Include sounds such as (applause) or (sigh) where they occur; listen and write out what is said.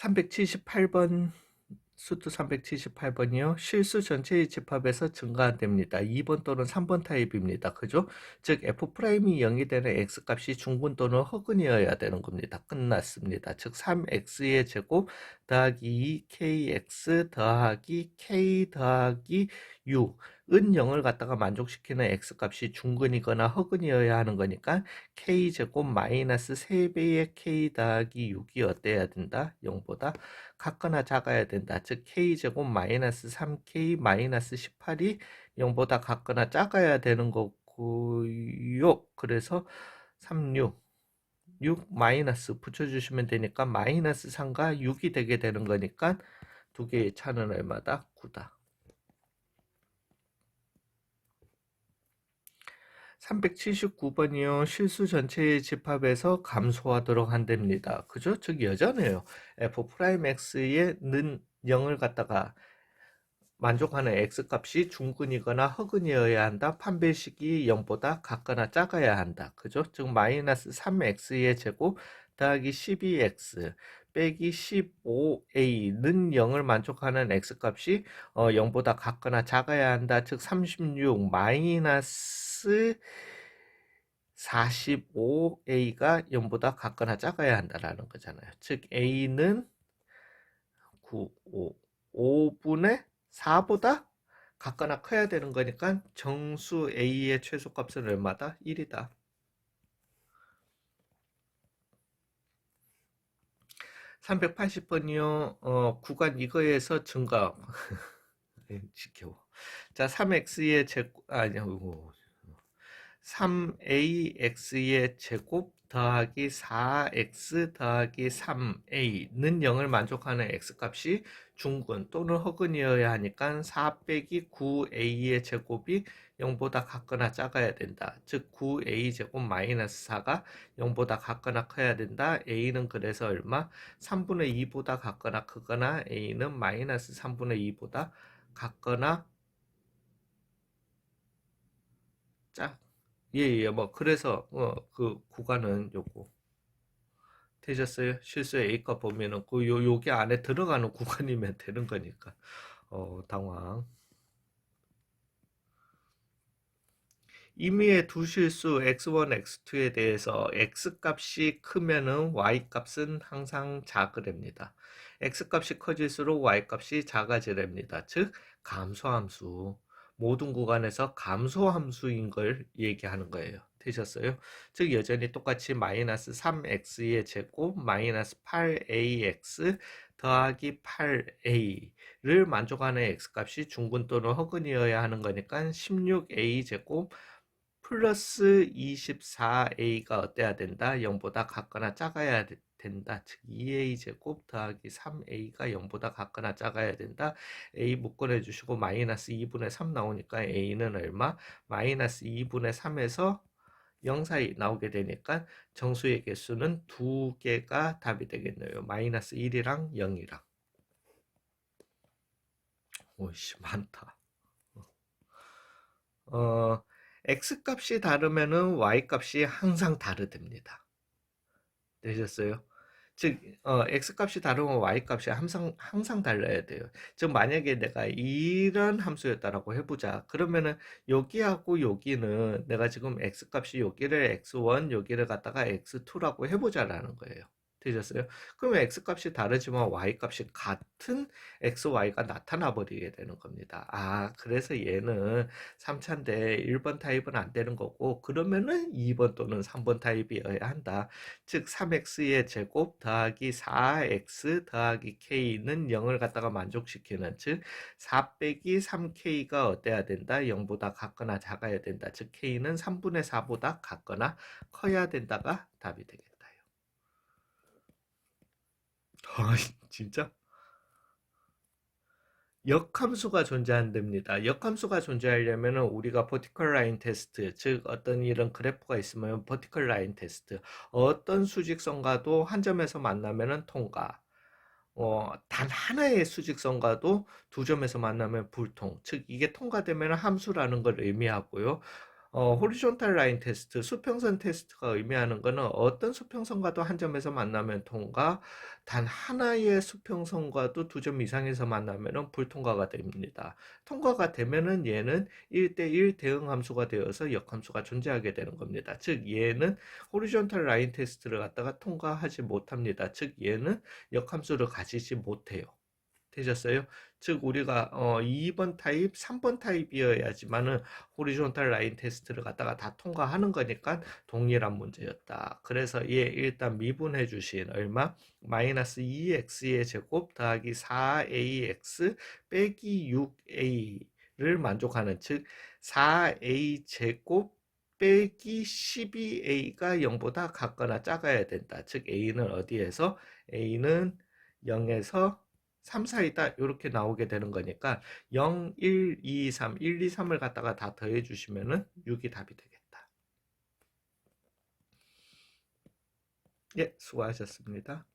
378번 수트 378번이요. 실수 전체의 집합에서 증가됩니다. 2번 또는 3번 타입입니다. 그죠? 즉 f'이 0이 되는 x값이 중분 또는 허근이어야 되는 겁니다. 끝났습니다. 즉 3x의 제곱 더하기 2kx 더하기 k 더하기 6 은 0을 갖다가 만족시키는 x값이 중근이거나 허근이어야 하는 거니까 k제곱 마이너스 3배의 k 더하기 6이 어때야 된다? 0보다 같거나 작아야 된다. 즉 k제곱 마이너스 3k 마이너스 18이 0보다 같거나 작아야 되는 거고요. 그래서 36 6 마이너스 붙여주시면 되니까 마이너스 3과 6이 되게 되는 거니까 두 개의 차는 얼마다? 9다. 379번이요. 실수 전체의 집합에서 감소하도록 한답니다. 그죠? 즉 여전해요. f'x의 는 0을 갖다가 만족하는 x값이 중근이거나 허근이어야 한다. 판별식이 0보다 같거나 작아야 한다. 그죠? 즉 마이너스 3x의 제곱 더하기 12x 빼기 15a는 0을 만족하는 x값이 어, 0보다 같거나 작아야 한다. 즉 36 마이너스 45a가 0보다 같거나 작아야 한다라는 거잖아요. 즉 a는 9, 5, 5분의 4보다 같거나 커야 되는 거니까 정수 a의 최소값은 얼마다? 1이다. 380번이요. 어, 구간 이거에서 증가. (laughs) 예, 지켜워. 자, 3x의 제곱, 아니, 요 3ax의 제곱 더하기 4x 더하기 3a는 0을 만족하는 x값이 중근 또는 허근이어야 하니까 4 빼기 9a의 제곱이 0보다 같거나 작아야 된다. 즉 9a 제곱 마이너스 4가 0보다 같거나 커야 된다. a는 그래서 얼마? 3분의 2보다 같거나 크거나 a는 마이너스 3분의 2보다 같거나 작 예 예 뭐 그래서 어, 그 구간은 요거 되셨어요? 실수 A값 보면은 그 요, 요게 안에 들어가는 (laughs) 구간이면 되는 거니까 어 당황 임의의 두 실수 x1, x2에 대해서 x값이 크면은 y값은 항상 작으랍니다. x값이 커질수록 y값이 작아지랍니다. 즉 감소함수 모든 구간에서 감소 함수인 걸 얘기하는 거예요. 되셨어요? 즉 여전히 똑같이 마이너스 3x의 제곱 마이너스 8ax 더하기 8a를 만족하는 x값이 중근 또는 허근이어야 하는 거니까 16a 제곱 플러스 24a가 어때야 된다? 0보다 같거나 작아야 된다. 즉 2a 제곱 더하기 3a가 0보다 같거나 작아야 된다. a 묶어내 주시고 마이너스 2분의 3 나오니까 a는 얼마? 마이너스 2분의 3에서 0 사이 나오게 되니까 정수의 개수는 두 개가 답이 되겠네요. 마이너스 1이랑 0이랑. 오이씨 많다. 어, x값이 다르면은 y값이 항상 다르답니다. 되셨어요? 즉 어, x값이 다르면 y값이 항상 항상 달라야 돼요. 즉 만약에 내가 이런 함수였다라고 해보자. 그러면은 여기하고 여기는 내가 지금 x값이 여기를 x1 여기를 갖다가 x2라고 해보자라는 거예요. 되셨어요? 그러면 x값이 다르지만 y값이 같은 xy가 나타나 버리게 되는 겁니다. 아, 그래서 얘는 3차인데 1번 타입은 안 되는 거고 그러면은 2번 또는 3번 타입이어야 한다. 즉 3x의 제곱 더하기 4x 더하기 k는 0을 갖다가 만족시키는 즉 4 빼기 3k가 어때야 된다? 0보다 같거나 작아야 된다. 즉 k는 3분의 4보다 같거나 커야 된다가 답이 되겠다. 아, (laughs) 진짜? 역함수가 존재한답니다. 역함수가 존재하려면 우리가 버티컬 라인 테스트, 즉 어떤 이런 그래프가 있으면 버티컬 라인 테스트, 어떤 수직선과도 한 점에서 만나면 통과, 어, 단 하나의 수직선과도 두 점에서 만나면 불통, 즉 이게 통과되면 함수라는 걸 의미하고요. 어, 호리존탈 라인 테스트, 수평선 테스트가 의미하는 것은 어떤 수평선과도 한 점에서 만나면 통과, 단 하나의 수평선과도 두 점 이상에서 만나면 불통과가 됩니다. 통과가 되면은 얘는 1대1 대응 함수가 되어서 역함수가 존재하게 되는 겁니다. 즉 얘는 호리존탈 라인 테스트를 갖다가 통과하지 못합니다. 즉 얘는 역함수를 가지지 못해요. 되셨어요? 즉 우리가 어 2번 타입, 3번 타입이어야지만은 호리존탈 라인 테스트를 갖다가 다 통과하는 거니까 동일한 문제였다. 그래서 얘 일단 미분해 주신 얼마? 마이너스 2x의 제곱 더하기 4ax 빼기 6a를 만족하는 즉 4a 제곱 빼기 12a가 0보다 같거나 작아야 된다. 즉 a는 어디에서? a는 0에서 3, 4이다 이렇게 나오게 되는 거니까 0, 1, 2, 3, 1, 2, 3을 갖다가 다 더해 주시면은 6이 답이 되겠다. 예, 수고하셨습니다.